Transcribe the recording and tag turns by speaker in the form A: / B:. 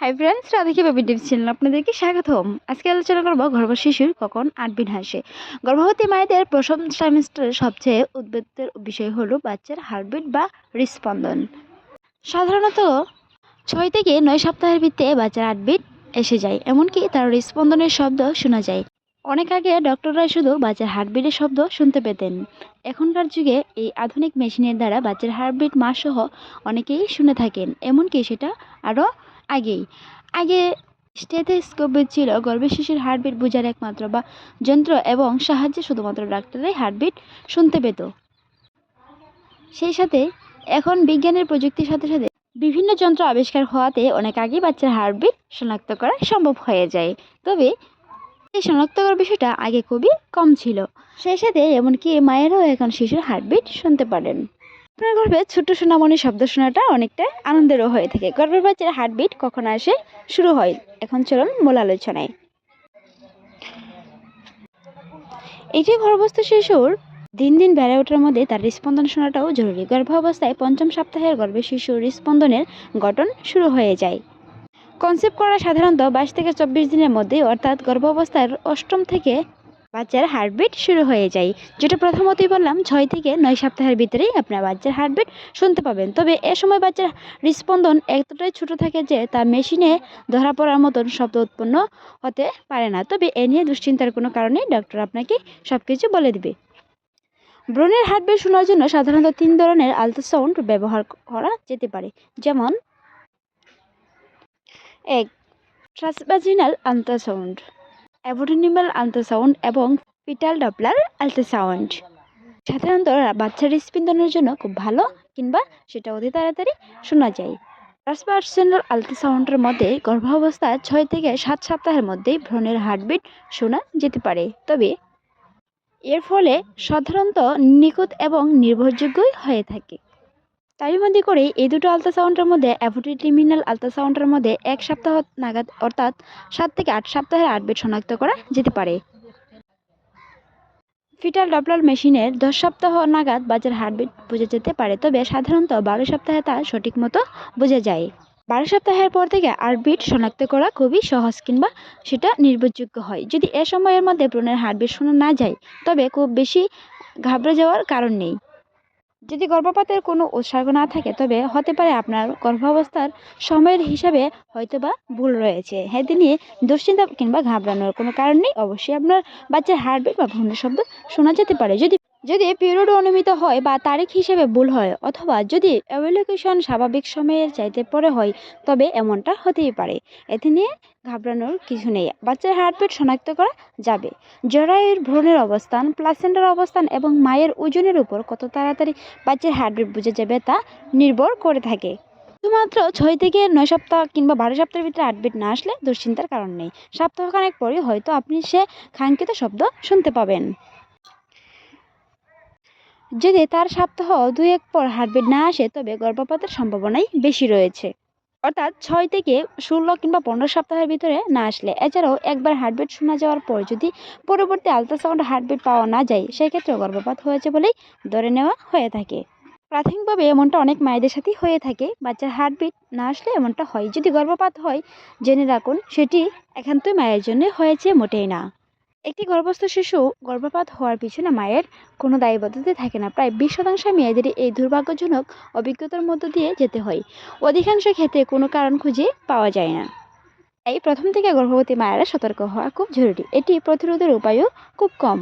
A: Hi friends Radhika baby tips channel আপনাদেরকে স্বাগতম। আজকে আলোচনা করব গর্ভ শিশুর কখন আটবিন হাসে। গর্ভবতী মায়েদের প্রথম সেমিস্টারের সবচেয়ে উদ্বেগের বিষয় হলো বাচ্চার হার্টবিট বা হৃস্পন্দন সাধারণত ছয় থেকে নয় সপ্তাহের ভিত্তিতে বাচ্চার আটবিট এসে যায়, এমনকি তার হৃস্পন্দনের শব্দ শোনা যায়। অনেক আগে ডক্টররা শুধু বাচ্চার হার্টবিটের শব্দ শুনতে পেতেন। এখনকার যুগে এই আধুনিক মেশিনের দ্বারা বাচ্চার হার্টবিট মাসসহ অনেকেই শুনে থাকেন, এমনকি সেটা আরও আগেই। আগে স্টেথোস্কোপ ছিল গর্ভের শিশুর হার্টবিট বোঝার একমাত্র বা যন্ত্র এবং সাহায্যে শুধুমাত্র ডাক্তাররাই হার্টবিট শুনতে পেত। সেই সাথে এখন বিজ্ঞানের প্রযুক্তির সাথে সাথে বিভিন্ন যন্ত্র আবিষ্কার হওয়াতে অনেক আগেই বাচ্চার হার্টবিট শনাক্ত করা সম্ভব হয়ে যায়। তবে এই শনাক্ত করার বিষয়টা আগে খুবই কম ছিল। সেই সাথে এমনকি মায়েরাও এখন শিশুর হার্টবিট শুনতে পারেন। আপনার গর্ভে ছোট্ট সোনামণি শব্দ শোনাটা অনেকটা আনন্দেরও হয়ে থাকে। গর্ভের বাচ্চার হার্টবিট কখন আসে? শুরু হয়। এখন চলুন মূল আলোচনায়। এটি গর্ভস্থ শিশুর দিন দিন বেড়ে ওঠার মধ্যে তার হৃস্পন্দন শোনাটাও জরুরি। গর্ভাবস্থায় পঞ্চম সপ্তাহের গর্ভে শিশুর হৃস্পন্দনের গঠন শুরু হয়ে যায়। কনসেপ্ট করা সাধারণত বাইশ থেকে চব্বিশ দিনের মধ্যে অর্থাৎ গর্ভাবস্থার অষ্টম থেকে বাচ্চার হার্টবিট শুরু হয়ে যায়। যেটা প্রথমতই বললাম, ছয় থেকে নয় সপ্তাহের ভিতরেই আপনার বাচ্চার হার্টবিট শুনতে পাবেন। তবে এ সময় বাচ্চার হৃস্পন্দন এতটাই ছোট থাকে যে তা মেশিনে ধরা পড়ার মতন শব্দ উৎপন্ন হতে পারে না। তবে এ নিয়ে দুশ্চিন্তার কোনো কারণে ডক্টর আপনাকে সব কিছু বলে দিবে। ব্রণের হার্টবিট শোনার জন্য সাধারণত তিন ধরনের আলট্রাসাউন্ড ব্যবহার করা যেতে পারে। যেমন, এক ট্রান্সভাজিনাল আলট্রাসাউন্ড। অ্যাবোডিনিমাল আলট্রাসাউন্ড এবং পিটাল ডপলার আলট্রাসাউন্ড। সাধারণত বাচ্চার হৃৎস্পন্দনের জন্য খুব ভালো, কিংবা সেটা অতি তাড়াতাড়ি শোনা যায়। ট্রান্সপার্সোনাল আলট্রাসাউন্ডের মধ্যে গর্ভাবস্থা ছয় থেকে সাত সপ্তাহের মধ্যেই ভ্রণের হার্টবিট শোনা যেতে পারে। তবে এর ফলে সাধারণত নিখুঁত এবং নির্ভরযোগ্যই হয়ে থাকে। তারই মধ্যে করে এই দুটো আলট্রাসাউন্ডের মধ্যে অ্যাভোটিমিনাল আলট্রাসাউন্ডের মধ্যে এক সপ্তাহ নাগাদ, অর্থাৎ সাত থেকে আট সপ্তাহের আটবিট শনাক্ত করা যেতে পারে। ফিটাল ডপলার মেশিনের দশ সপ্তাহ নাগাদ বাচ্চার হার্টবিট বোঝা যেতে পারে, তবে সাধারণত বারো সপ্তাহে তা সঠিক মতো বোঝা যায়। বারো সপ্তাহের পর থেকে হার্টবিট শনাক্ত করা খুবই সহজ কিংবা সেটা নির্ভরযোগ্য হয়। যদি এ সময়ের মধ্যে ব্রণের হার্টবিট শোনা না যায়, তবে খুব বেশি ঘাবড়ে যাওয়ার কারণ নেই। যদি গর্ভপাতের কোনো উৎসর্গ না থাকে, তবে হতে পারে আপনার গর্ভাবস্থার সময়ের হিসাবে হয়তোবা ভুল রয়েছে। হ্যাঁ নিয়ে দুশ্চিন্তা কিংবা ঘাবড়ানোর কোনো কারণ নেই। অবশ্যই আপনার বাচ্চার হার্টবিট বা ভ্রূণের শব্দ শোনা যেতে পারে। যদি যদি পিরিয়ড অনুমিত হয় বা তারিখ হিসেবে ভুল হয় অথবা যদি অ্যাভলিউকেশন স্বাভাবিক সময়ের চাইতে পরে হয়, তবে এমনটা হতেই পারে। এতে নিয়ে ঘাবড়ানোর কিছু নেই। বাচ্চার হার্টবিট শনাক্ত করা যাবে। জরায়ুর ভ্রূণের অবস্থান প্লাসেন্টার অবস্থান এবং মায়ের ওজনের উপর কত তাড়াতাড়ি বাচ্চার হার্টবিট বুঝে যাবে তা নির্ভর করে থাকে। শুধুমাত্র ছয় থেকে নয় সপ্তাহ কিংবা বারো সপ্তাহের ভিতরে হার্টবিট না আসলে দুশ্চিন্তার কারণ নেই। সপ্তাহখানেক পরে হয়তো আপনি সে কাঙ্ক্ষিত শব্দ শুনতে পাবেন। যদি তার সপ্তাহ দুই এক পর হার্টবিট না আসে, তবে গর্ভপাতের সম্ভাবনাই বেশি রয়েছে। অর্থাৎ ছয় থেকে ষোলো কিংবা পনেরো সপ্তাহের ভিতরে না আসলে। এছাড়াও একবার হার্টবিট শোনা যাওয়ার পর যদি পরবর্তী আলট্রাসাউন্ড হার্টবিট পাওয়া না যায় সেক্ষেত্রে গর্ভপাত হয়েছে বলেই ধরে নেওয়া হয়ে থাকে। প্রাথমিকভাবে এমনটা অনেক মায়েদের সাথেই হয়ে থাকে। বাচ্চার হার্টবিট না আসলে এমনটা হয়। যদি গর্ভপাত হয়, জেনে রাখুন, সেটি একান্তই মায়ের জন্য হয়েছে মোটেই না। একটি গর্ভস্থ শিশু গর্ভপাত হওয়ার পিছনে মায়ের কোনো দায়বদ্ধতা থাকে না। প্রায় বিশ শতাংশ মেয়েদের এই দুর্ভাগ্যজনক অভিজ্ঞতার মধ্য দিয়ে যেতে হয়। অধিকাংশ ক্ষেত্রে কোনো কারণ খুঁজে পাওয়া যায় না। তাই প্রথম থেকে গর্ভবতী মায়েরা সতর্ক হওয়া খুব জরুরি। এটি প্রতিরোধের উপায়ও খুব কম।